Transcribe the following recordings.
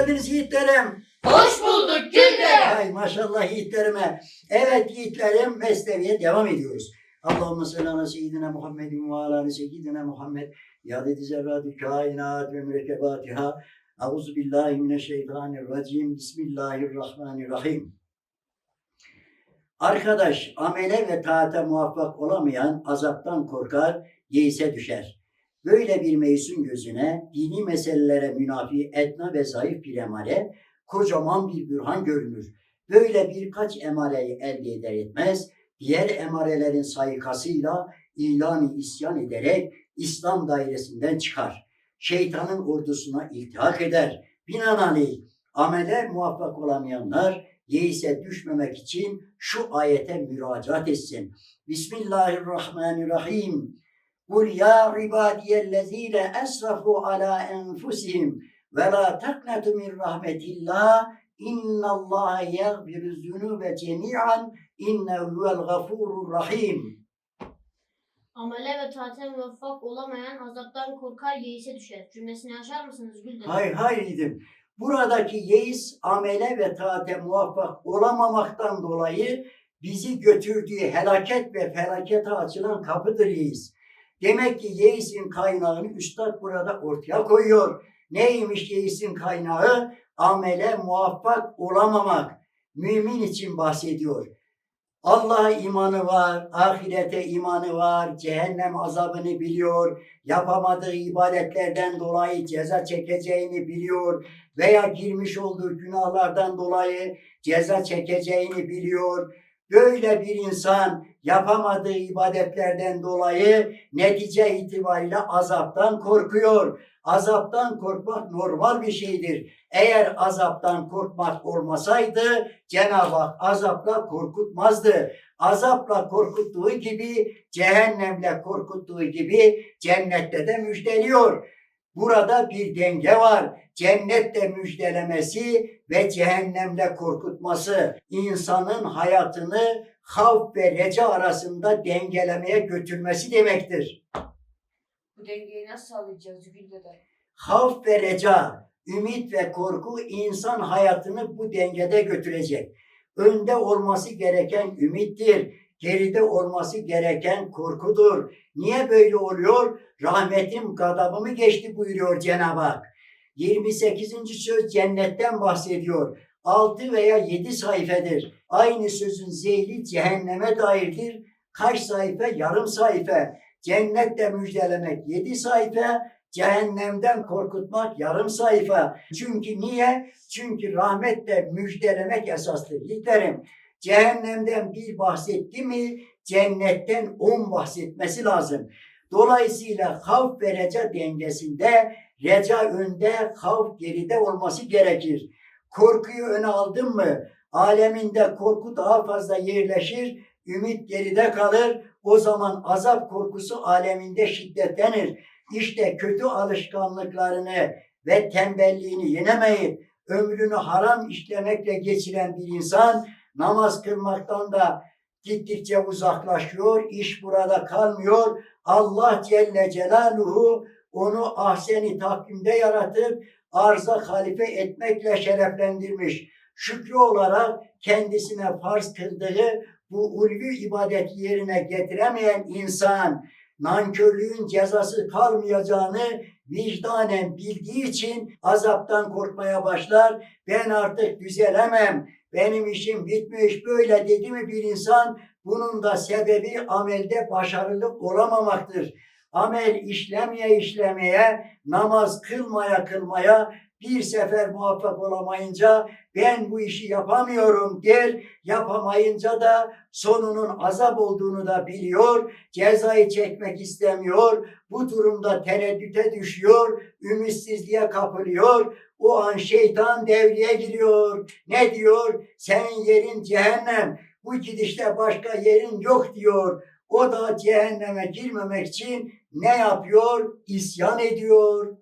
geldiniz yiğitlerim. Hoş bulduk Güldere. Ay maşallah yiğitlerime. Evet yiğitlerim mesleğe devam ediyoruz. Allahümme salli ala seyyidina Muhammedin ve ala seyyidina Muhammed. Yadeti zerratü kainat ve mürekkebatiha. Euzu billahi mineşşeytanirracim. Bismillahirrahmanirrahim. Arkadaş amele ve taate muvaffak olamayan azaptan korkar, yeise düşer. Böyle bir meysun gözüne dini meselelere münafi etna ve zayıf bir emare, kocaman bir bürhan görünür. Böyle birkaç emareyi elde eder etmez, diğer emarelerin sayıkasıyla ilan isyan ederek İslam dairesinden çıkar. Şeytanın ordusuna iltihak eder. Binaenaleyh amele muvaffak olamayanlar yeise düşmemek için şu ayete müracaat etsin. Bismillahirrahmanirrahim. Kul ya ibadiyellezine esrafu ala enfusihim ve la taknatu min rahmetillah innallaha yaghfiru zunube cemi'an innehu huvel gafurur rahim. Amele ve taate muvaffak olamayan azaptan korkar yeise düşer. Cümlesini açar mısınız Güldere? Hay hay dedim. Buradaki yeis amele ve taate muvaffak olamamaktan dolayı bizi götürdüğü helaket ve felakete açılan kapıdır yeis. Demek ki yeisin kaynağını Üstad burada ortaya koyuyor. Neymiş yeisin kaynağı? Amele muvaffak olamamak. Mümin için bahsediyor. Allah'a imanı var, ahirete imanı var, cehennem azabını biliyor, yapamadığı ibadetlerden dolayı ceza çekeceğini biliyor veya girmiş olduğu günahlardan dolayı ceza çekeceğini biliyor. Böyle bir insan yapamadığı ibadetlerden dolayı netice itibariyle azaptan korkuyor. Azaptan korkmak normal bir şeydir. Eğer azaptan korkmak olmasaydı Cenab-ı Hak azapla korkutmazdı. Azapla korkuttuğu gibi cehennemle korkuttuğu gibi cennette de müjdeliyor. Burada bir denge var. Cennette müjdelemesi ve cehennemle korkutması insanın hayatını havf ve reca arasında dengelemeye götürmesi demektir. Bu dengeyi nasıl sağlayacağız Güldere? Havf ve reca, ümit ve korku insan hayatını bu dengede götürecek. Önde olması gereken ümittir. Geride olması gereken korkudur. Niye böyle oluyor? Rahmetim gadabımı geçti buyuruyor Cenab-ı Hak. 28. söz cennetten bahsediyor. 6 veya 7 sayfedir. Aynı sözün zeyli cehenneme dairdir. Kaç sayfa? Yarım sayfa. Cennette müjdelemek 7 sayfa, cehennemden korkutmak yarım sayfa. Çünkü niye? Çünkü rahmetle müjdelemek esaslı. Yiğitlerim, cehennemden bir bahsetti mi cennetten on bahsetmesi lazım. Dolayısıyla havf ve reca dengesinde reca önde, havf geride olması gerekir. Korkuyu öne aldın mı aleminde korku daha fazla yerleşir, ümit geride kalır. O zaman azap korkusu aleminde şiddetlenir. İşte kötü alışkanlıklarını ve tembelliğini yenemeyip ömrünü haram işlemekle geçiren bir insan namaz kılmaktan da gittikçe uzaklaşıyor. İş burada kalmıyor. Allah Celle Celaluhu onu ahseni takvimde yaratıp arza halife etmekle şereflendirmiş. Şükrü olarak kendisine farz kıldığı bu ulvi ibadeti yerine getiremeyen insan nankörlüğün cezası kalmayacağını vicdanen bildiği için azaptan korkmaya başlar. Ben artık düzelemem, benim işim bitmiş böyle dedi mi bir insan bunun da sebebi amelde başarılı olamamaktır. Amel işlemeye işlemeye, namaz kılmaya kılmaya bir sefer muvaffak olamayınca ben bu işi yapamıyorum der. Yapamayınca da sonunun azap olduğunu da biliyor. Cezayı çekmek istemiyor. Bu durumda tereddüte düşüyor. Ümitsizliğe kapılıyor. O an şeytan devreye giriyor. Ne diyor? Senin yerin cehennem. Bu gidişte başka yerin yok diyor. O da cehenneme girmemek için ne yapıyor? İsyan ediyor.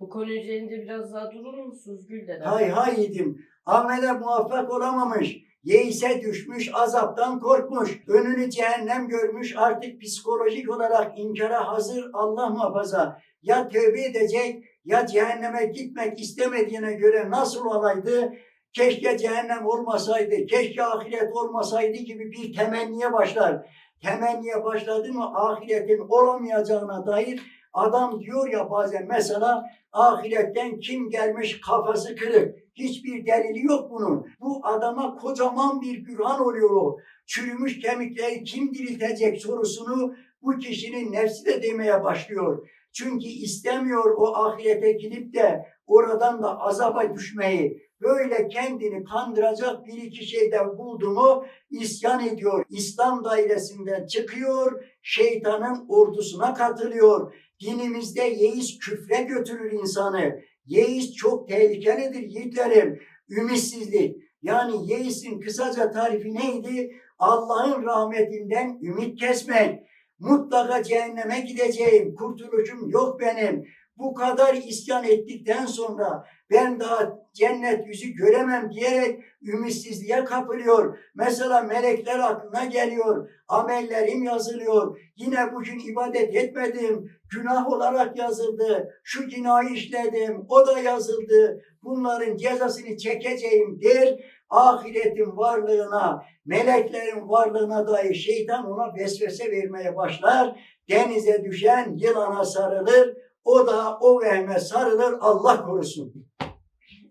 Bu konu üzerinde biraz daha durur musunuz Güldere? Hay hay yedim. Amele muvaffak olamamış. Yeise düşmüş, azaptan korkmuş. Önünü cehennem görmüş. Artık psikolojik olarak inkara hazır Allah muhafaza. Ya tövbe edecek Ya cehenneme gitmek istemediğine göre nasıl olaydı? Keşke cehennem olmasaydı, keşke ahiret olmasaydı gibi bir temenniye başlar. Temenniye başladı mı ahiretin olamayacağına dair adam diyor ya bazen mesela ahiretten kim gelmiş kafası kırık. Hiçbir delili yok bunun. Bu adama kocaman bir bürhan oluyor o. Çürümüş kemikleri kim diriltecek sorusunu bu kişinin nefsi de demeye başlıyor. Çünkü istemiyor o ahirete gidip de oradan da azaba düşmeyi. Böyle kendini kandıracak bir iki şeyden buldu mu isyan ediyor. İslam dairesinden çıkıyor, şeytanın ordusuna katılıyor. Dinimizde yeis küfre götürür insanı. Yeis çok tehlikelidir yiğitlerim. Ümitsizlik. Yani yeisin kısaca tarifi neydi? Allah'ın rahmetinden ümit kesmek. Mutlaka cehenneme gideceğim. Kurtuluşum yok benim. Bu kadar isyan ettikten sonra ben daha cennet yüzü göremem diyerek ümitsizliğe kapılıyor. Mesela melekler aklına geliyor. Amellerim yazılıyor. Yine bugün ibadet etmedim. Günah olarak yazıldı. Şu günahı işledim. O da yazıldı. Bunların cezasını çekeceğim der. Ahiretin varlığına, meleklerin varlığına dair şeytan ona vesvese vermeye başlar. Denize düşen yılana sarılır. O da o vehme sarılır. Allah korusun.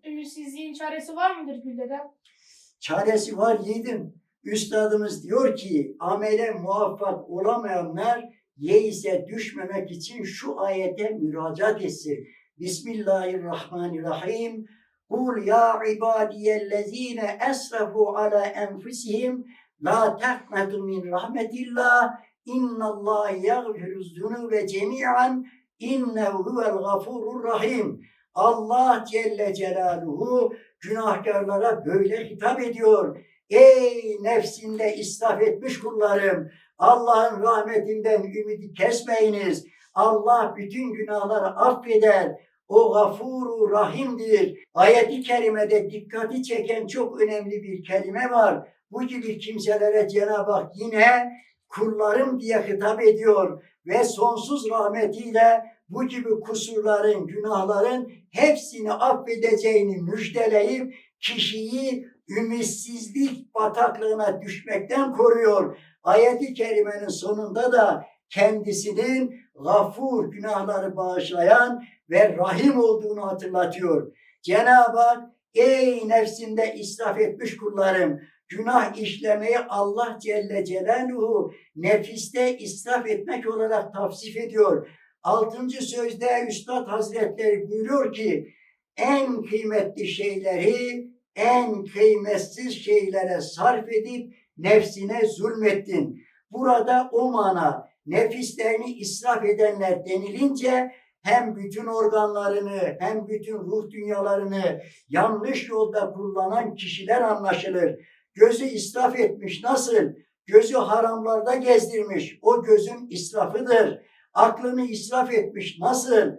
Ümitsizliğin çaresi var mıdır Güldeden? Çaresi var yiğidim. Üstadımız diyor ki amele muvaffak olamayanlar yeise düşmemek için şu ayete müracaat etsin. Bismillahirrahmanirrahim. Kul ya ibadiyellezine esrafu ala enfusihim la tehmetu min rahmetillah innallah yagfiru zunube cemi'an innehu huvel gafurur rahim. Allah Celle Celaluhu günahkarlara böyle hitap ediyor. Ey nefsinde israf etmiş kullarım, Allah'ın rahmetinden ümidi kesmeyiniz. Allah bütün günahları affeder. O gafuru rahimdir. Ayeti kerimede dikkati çeken çok önemli bir kelime var. Bu gibi kimselere Cenab-ı Hak yine kullarım diye hitap ediyor ve sonsuz rahmetiyle bu gibi kusurların, günahların hepsini affedeceğini müjdeleyip kişiyi ümitsizlik bataklığına düşmekten koruyor. Ayet-i kerimenin sonunda da kendisinin gafur, günahları bağışlayan ve rahim olduğunu hatırlatıyor. Cenab-ı Hak ey nefsinde israf etmiş kullarım günah işlemeyi Allah Celle Celaluhu nefiste israf etmek olarak tavsif ediyor. Altıncı sözde Üstad Hazretleri buyuruyor ki en kıymetli şeyleri en kıymetsiz şeylere sarf edip nefsine zulmettin. Burada o mana nefislerini israf edenler denilince hem bütün organlarını hem bütün ruh dünyalarını yanlış yolda kullanan kişiler anlaşılır. Gözü israf etmiş nasıl? Gözü haramlarda gezdirmiş. O gözün israfıdır. Aklını israf etmiş nasıl?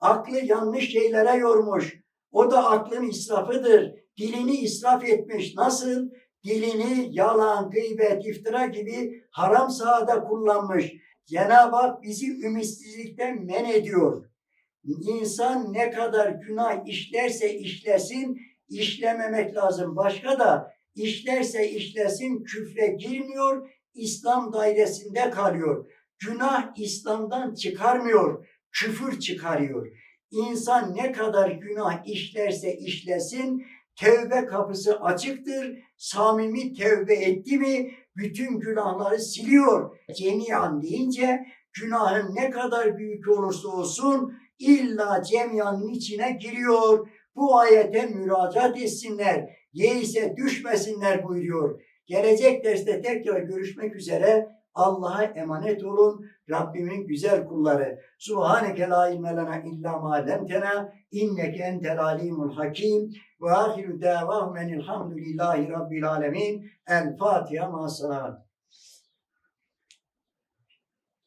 Aklı yanlış şeylere yormuş. O da aklın israfıdır. Dilini israf etmiş nasıl? Dilini yalan, gıybet, iftira gibi haram sahada kullanmış. Cenab-ı Hak bizi ümitsizlikten men ediyor. İnsan ne kadar günah işlerse işlesin, işlememek lazım. Başka da işlerse işlesin küfre girmiyor, İslam dairesinde kalıyor. Günah İslam'dan çıkarmıyor, küfür çıkarıyor. İnsan ne kadar günah işlerse işlesin, tevbe kapısı açıktır. Samimi tevbe etti mi bütün günahları siliyor. Cemiyan deyince günahın ne kadar büyük olursa olsun illa cemiyanın içine giriyor. Bu ayete müracaat etsinler. Yeise düşmesinler buyuruyor. Gelecek derste tekrar görüşmek üzere. Allah'a emanet olun. Rabbimin güzel kulları. Subhaneke la ilme lena illa ma lemtena inneke entel alimul hakim ve ahiru davahum enilhamdülillahi rabbil alemin. El Fatiha ma.